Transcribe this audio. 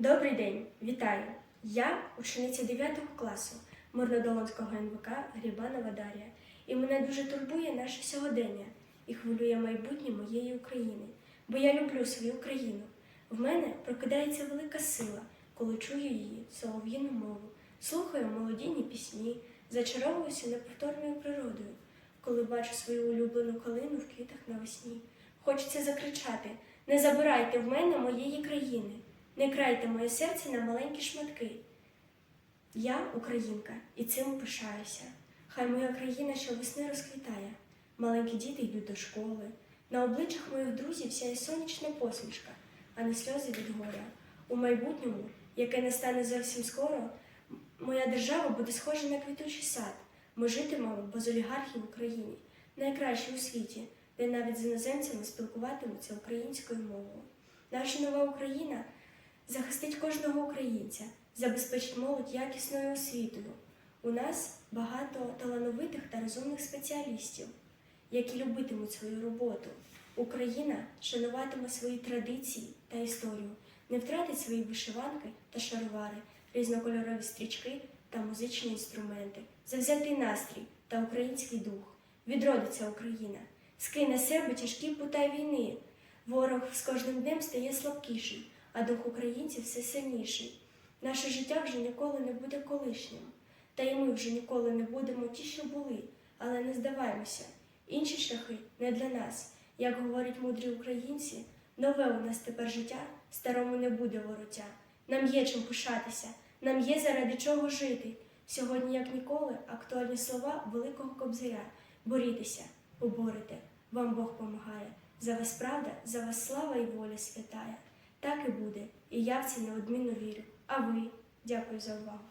Добрий день, вітаю! Я учениця 9 класу Мирнодолонського НВК Грібанова Дар'я. І мене дуже турбує наше сьогодення і хвилює майбутнє моєї України, бо я люблю свою країну. В мене прокидається велика сила, коли чую її солов'їну мову, слухаю молодійні пісні, зачаровуюся неповторною природою, коли бачу свою улюблену калину в квітах навесні. Хочеться закричати: не забирайте в мене моєї країни. Не крайте моє серце на маленькі шматки. Я українка і цим пишаюся. Хай моя країна щовесни розквітає. Маленькі діти йдуть до школи. На обличчях моїх друзів сяє сонячна посмішка, а не сльози від горя. У майбутньому, яке настане зовсім скоро, моя держава буде схожа на квітучий сад. Ми житимемо без олігархів в Україні, найкращій у світі, де навіть з іноземцями спілкуватимуться українською мовою. Наша нова Україна захистить кожного українця, забезпечить молодь якісною освітою. У нас багато талановитих та розумних спеціалістів, які любитимуть свою роботу. Україна шануватиме свої традиції та історію, не втратить свої вишиванки та шаровари, різнокольорові стрічки та музичні інструменти, завзятий настрій та український дух. Відродиться Україна, скине себе тяжкі пута війни. Ворог з кожним днем стає слабкіший, а дух українців все сильніший. Наше життя вже ніколи не буде колишнім. Та й ми вже ніколи не будемо ті, що були, але не здаваймося. Інші шляхи не для нас. Як говорять мудрі українці, нове у нас тепер життя, старому не буде вороття. Нам є чим пишатися, нам є заради чого жити. Сьогодні, як ніколи, актуальні слова великого кобзаря. Борітеся, поборете, вам Бог помагає. За вас правда, за вас слава і воля святая. Так і буде, і я в це неодмінно вірю. А ви? Дякую за увагу.